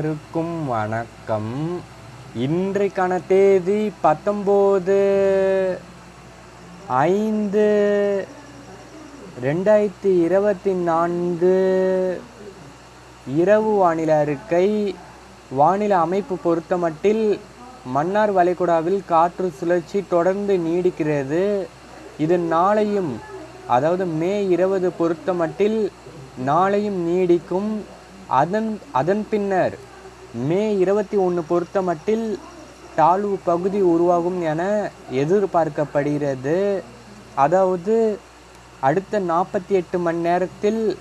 எல்லாருக்கும் வணக்கம். இன்றைக்கான தேதி பத்தொம்போது ஐந்து ரெண்டாயிரத்தி இருபத்தி நான்கு இரவு வானிலை அறிக்கை. வானிலை அமைப்பு பொறுத்தமட்டில் மன்னார் வளைகுடாவில் காற்று சுழற்சி தொடர்ந்து நீடிக்கிறது. இது நாளையும் அதாவது மே இருபது பொறுத்தமட்டில் நாளையும் நீடிக்கும். அதன் அதன் பின்னர் மே இருபத்தி ஒன்று பொறுத்தமட்டில் தாழ்வு பகுதி உருவாகும் என எதிர்பார்க்கப்படுகிறது. அதாவது அடுத்த நாற்பத்தி எட்டு மணி நேரத்தில்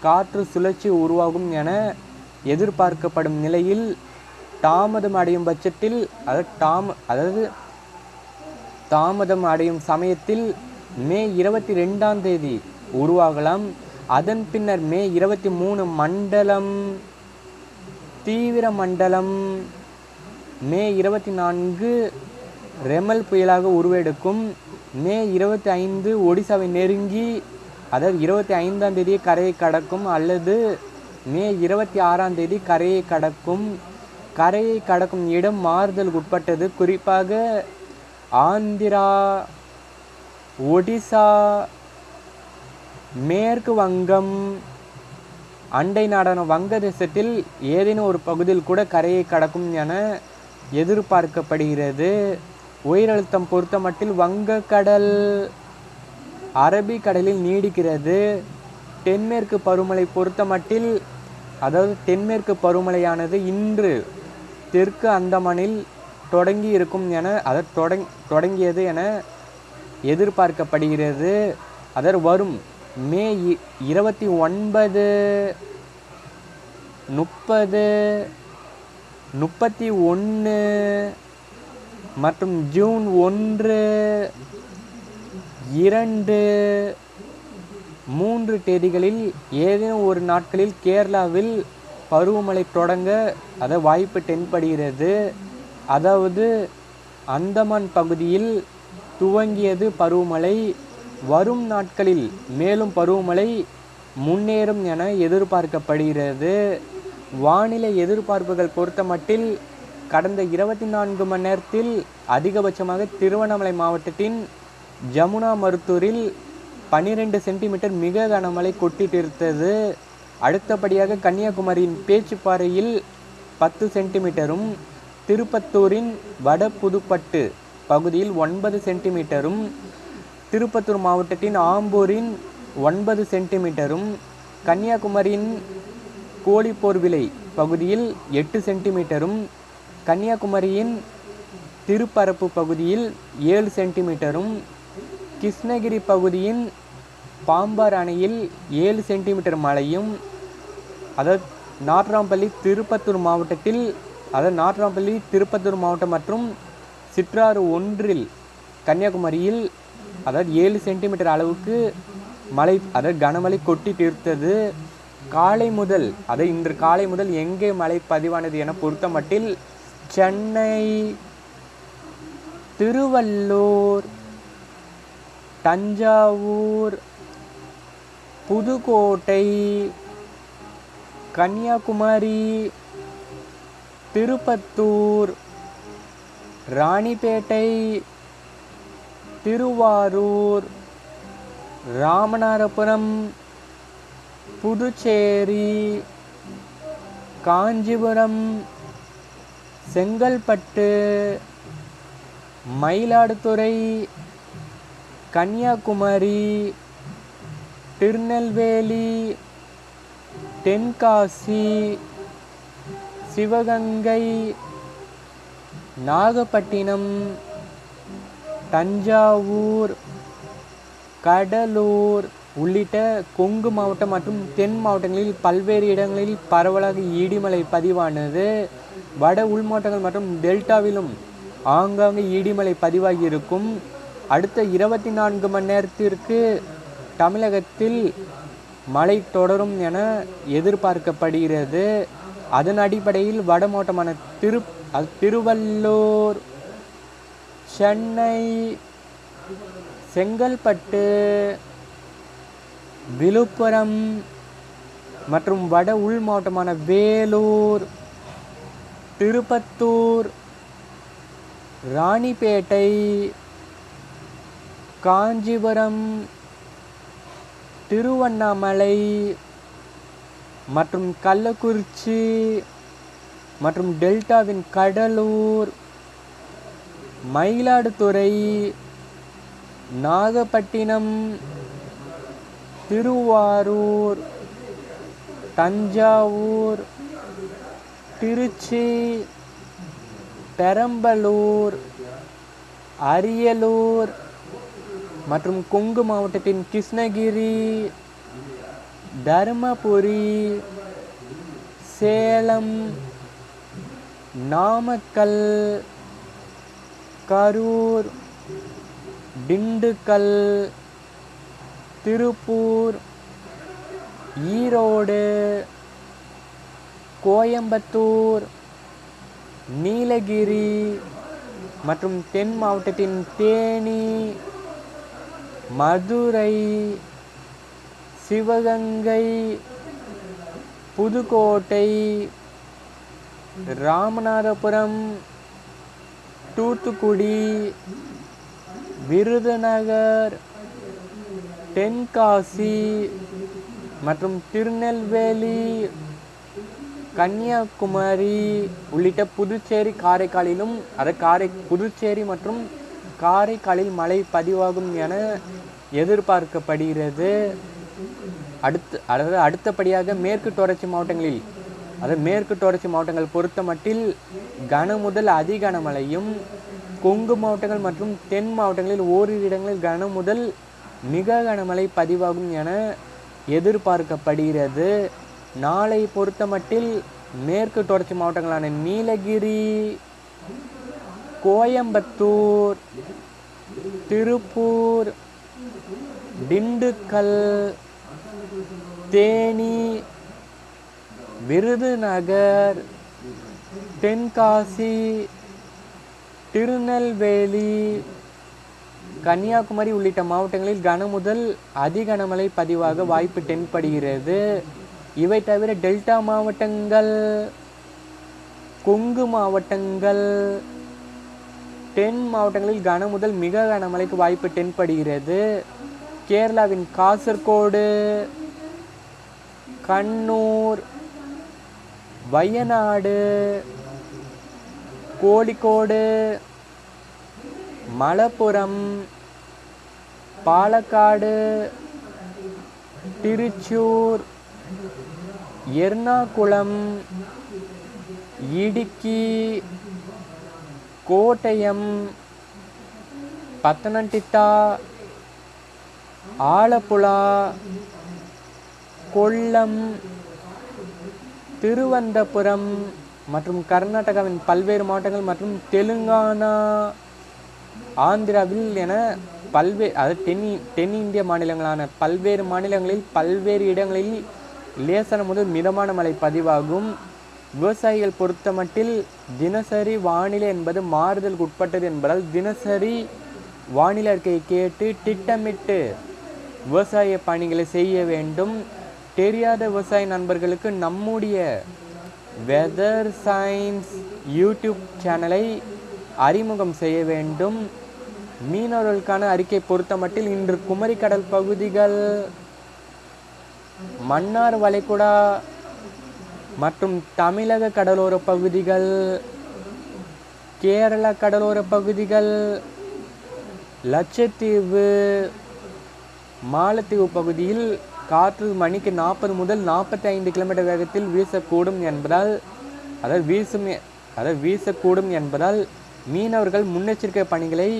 காற்று சுழற்சி உருவாகும் என எதிர்பார்க்கப்படும் நிலையில் தாமதம் அடையும் பட்சத்தில் அதாவது தாம அதாவது தாமதம் அடையும் சமயத்தில் மே இருபத்தி ரெண்டாம் தேதி உருவாகலாம். அதன் பின்னர் மே இருபத்தி மூணு மண்டலம் தீவிர மண்டலம் மே இருபத்தி நான்கு ரெமல் புயலாக உருவெடுக்கும். மே இருபத்தி ஐந்து ஒடிசாவை நெருங்கி அதாவது இருபத்தி ஐந்தாம் தேதி கரையை கடக்கும் அல்லது மே இருபத்தி ஆறாம் தேதி கரையை கடக்கும். கரையை கடக்கும் இடம் மாறுதலுக்கு உட்பட்டது. குறிப்பாக ஆந்திரா ஒடிசா மேற்கு வங்கம் அண்டை நாடான வங்கதேசத்தில் ஏதேனும் ஒரு பகுதியில் கூட கரையை கடக்கும் என எதிர்பார்க்கப்படுகிறது. உயரழுத்தம் பொறுத்தமட்டில் வங்கக்கடல் அரபிக்கடலில் நீடிக்கிறது. தென்மேற்கு பருவமழை பொறுத்தமட்டில் அதாவது தென்மேற்கு பருவமழையானது இன்று தெற்கு அந்தமானில் தொடங்கி இருக்கும் என அதை தொடங் தொடங்கியது என எதிர்பார்க்கப்படுகிறது. அதர் வரும் மே இ- இருபத்தி ஒன்பது முப்பது முப்பத்தி ஒன்று மற்றும் ஜூன் ஒன்று இரண்டு மூன்று தேதிகளில் ஏதேனும் ஒரு நாட்களில் கேரளாவில் பருவமழை தொடங்க அத வாய்ப்பு தென்படுகிறது. அதாவது அந்தமான் பகுதியில் துவங்கியது பருவமழை. வரும் நாட்களில் மேலும் பருவமழை முன்னேறும் என எதிர்பார்க்கப்படுகிறது. வானிலை எதிர்பார்ப்புகள் பொறுத்தமட்டில் கடந்த இருபத்தி நான்கு மணி நேரத்தில் அதிகபட்சமாக திருவண்ணாமலை மாவட்டத்தின் ஜமுனா மருத்தூரில் பன்னிரெண்டு சென்டிமீட்டர் மிக கனமழை கொட்டிட்டிருந்தது அடுத்தபடியாக கன்னியாகுமரியின் பேச்சுப்பாறையில் பத்து சென்டிமீட்டரும் திருப்பத்தூரின் வட புதுப்பட்டு பகுதியில் ஒன்பது சென்டிமீட்டரும் திருப்பத்தூர் மாவட்டத்தின் ஆம்பூரின் ஒன்பது சென்டிமீட்டரும் கன்னியாகுமரியின் கோழிப்போர்விலை பகுதியில் எட்டு சென்டிமீட்டரும் கன்னியாகுமரியின் திருப்பரப்பு பகுதியில் ஏழு சென்டிமீட்டரும் கிருஷ்ணகிரி பகுதியின் பாம்பார் அணையில் ஏழு சென்டிமீட்டர் மழையும் அதாவது நாட்ராம்பள்ளி திருப்பத்தூர் மாவட்டத்தில் அதாவது நாட்ராம்பள்ளி திருப்பத்தூர் மாவட்டம் மற்றும் சிற்றாறு ஒன்றில் கன்னியாகுமரியில் அதாவது ஏழு சென்டிமீட்டர் அளவுக்கு மழை அதாவது கனமழை கொட்டி தீர்த்தது காலை முதல் அதை இன்று காலை முதல் எங்கே மழை பதிவானது என பொறுத்தமட்டில் சென்னை திருவள்ளூர் தஞ்சாவூர் புதுக்கோட்டை கன்னியாகுமரி திருப்பத்தூர் ராணிப்பேட்டை திருவாரூர் ராமநாதபுரம் புதுச்சேரி காஞ்சிபுரம் செங்கல்பட்டு மயிலாடுதுறை கன்னியாகுமரி திருநெல்வேலி தென்காசி சிவகங்கை நாகப்பட்டினம் தஞ்சாவூர் கடலூர் உள்ளிட்ட கொங்கு மாவட்டம் மற்றும் தென் மாவட்டங்களில் பல்வேறு இடங்களில் பரவலாக இடிமலை பதிவானது. வட உள் மாவட்டங்கள் மற்றும் டெல்டாவிலும் ஆங்காங்கே இடிமலை பதிவாகி இருக்கும் அடுத்த இருபத்தி நான்கு மணி நேரத்திற்கு தமிழகத்தில் மழை தொடரும் என எதிர்பார்க்கப்படுகிறது. அதன் அடிப்படையில் வட மாவட்டமான திரு திருவள்ளூர் சென்னை செங்கல்பட்டு விழுப்புரம் மற்றும் வட உள் மாவட்டமான வேலூர் திருப்பத்தூர் ராணிப்பேட்டை காஞ்சிபுரம் திருவண்ணாமலை மற்றும் கள்ளக்குறிச்சி மற்றும் டெல்டாவின் கடலூர் மயிலாடுதுறை நாகப்பட்டினம் திருவாரூர் தஞ்சாவூர் திருச்சி பெரம்பலூர் அரியலூர் மற்றும் கொங்கு மாவட்டத்தின் கிருஷ்ணகிரி தருமபுரி சேலம் நாமக்கல் கரூர் திண்டுக்கல் திருப்பூர் ஈரோடு கோயம்புத்தூர் நீலகிரி மற்றும் தென் மாவட்டத்தின் தேனி மதுரை சிவகங்கை புதுக்கோட்டை ராமநாதபுரம் தூத்துக்குடி விருதுநகர் தென்காசி மற்றும் திருநெல்வேலி கன்னியாகுமரி உள்ளிட்ட புதுச்சேரி காரைக்காலிலும் அது காரை புதுச்சேரி மற்றும் காரைக்காலில் மழை பதிவாகும் என எதிர்பார்க்கப்படுகிறது. அடுத்து அதாவது அடுத்தபடியாக மேற்கு தொடர்ச்சி மாவட்டங்களில் அதாவது மேற்கு தொடர்ச்சி மாவட்டங்கள் பொறுத்த மட்டில் கன முதல் அதிகனமழையும் கொங்கு மாவட்டங்கள் மற்றும் தென் மாவட்டங்களில் ஓரிரு இடங்களில் கன முதல் மிக கனமழை பதிவாகும் என எதிர்பார்க்கப்படுகிறது. நாளை பொறுத்தமட்டில் மேற்கு தொடர்ச்சி மாவட்டங்களான நீலகிரி கோயம்புத்தூர் திருப்பூர் திண்டுக்கல் தேனி விருதுநகர் தென்காசி திருநெல்வேலி கன்னியாகுமரி உள்ளிட்ட மாவட்டங்களில் கனமுதல் அதிகனமழை பதிவாக வாய்ப்பு தென்படுகிறது. இவை தவிர டெல்டா மாவட்டங்கள் கொங்கு மாவட்டங்கள் தென் மாவட்டங்களில் கனமுதல் மிக கனமழைக்கு வாய்ப்பு தென்படுகிறது. கேரளாவின் காசர்கோடு கண்ணூர் வயநாடு கோழிக்கோடு மலப்புரம் பாலக்காடு திருச்சூர் எர்ணாகுளம் இடுக்கி கோட்டயம் பத்தனந்திட்டா ஆலப்புழா கொல்லம் திருவனந்தபுரம் மற்றும் கர்நாடகாவின் பல்வேறு மாவட்டங்கள் மற்றும் தெலுங்கானா ஆந்திராவில் என பல்வேறு அதாவது தென் தென் இந்திய மாநிலங்களான பல்வேறு மாநிலங்களில் பல்வேறு இடங்களில் லேசான முதல் மிதமான மழை பதிவாகும். விவசாயிகள் பொறுத்தமட்டில் தினசரி வானிலை என்பது மாறுதலுக்கு உட்பட்டது என்பதால் தினசரி வானிலை அறிக்கையை கேட்டு திட்டமிட்டு விவசாய பணிகளை செய்ய வேண்டும். தெரியாத விவசாய நண்பர்களுக்கு நம்முடைய வெதர் சயின்ஸ் யூடியூப் சேனலை அறிமுகம் செய்ய வேண்டும். மீனவர்களுக்கான அறிக்கை பொறுத்தமட்டில் இன்று குமரிக்கடல் பகுதிகள் மன்னார் வளைகுடா மற்றும் தமிழக கடலோர பகுதிகள் கேரள கடலோர பகுதிகள் லட்சத்தீவு மாலத்தீவு பகுதியில் காற்று மணிக்கு நாற்பது முதல் நாற்பத்தி ஐந்து கிலோமீட்டர் வேகத்தில் வீசக்கூடும் என்பதால் அதாவது வீசும் அதாவது வீசக்கூடும் என்பதால் மீனவர்கள் முன்னெச்சரிக்கை பணிகளை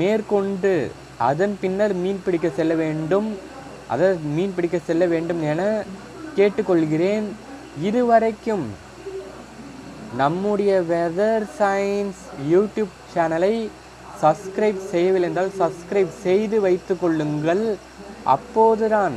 மேற்கொண்டு அதன் பின்னர் மீன் பிடிக்க செல்ல வேண்டும். அதாவது மீன் பிடிக்க செல்ல வேண்டும் என கேட்டுக்கொள்கிறேன். இதுவரைக்கும் நம்முடைய வெதர் சயின்ஸ் யூடியூப் சேனலை சப்ஸ்கிரைப் செய்யவில்லை என்றால் சப்ஸ்கிரைப் செய்து வைத்து கொள்ளுங்கள். அப்போதுதான்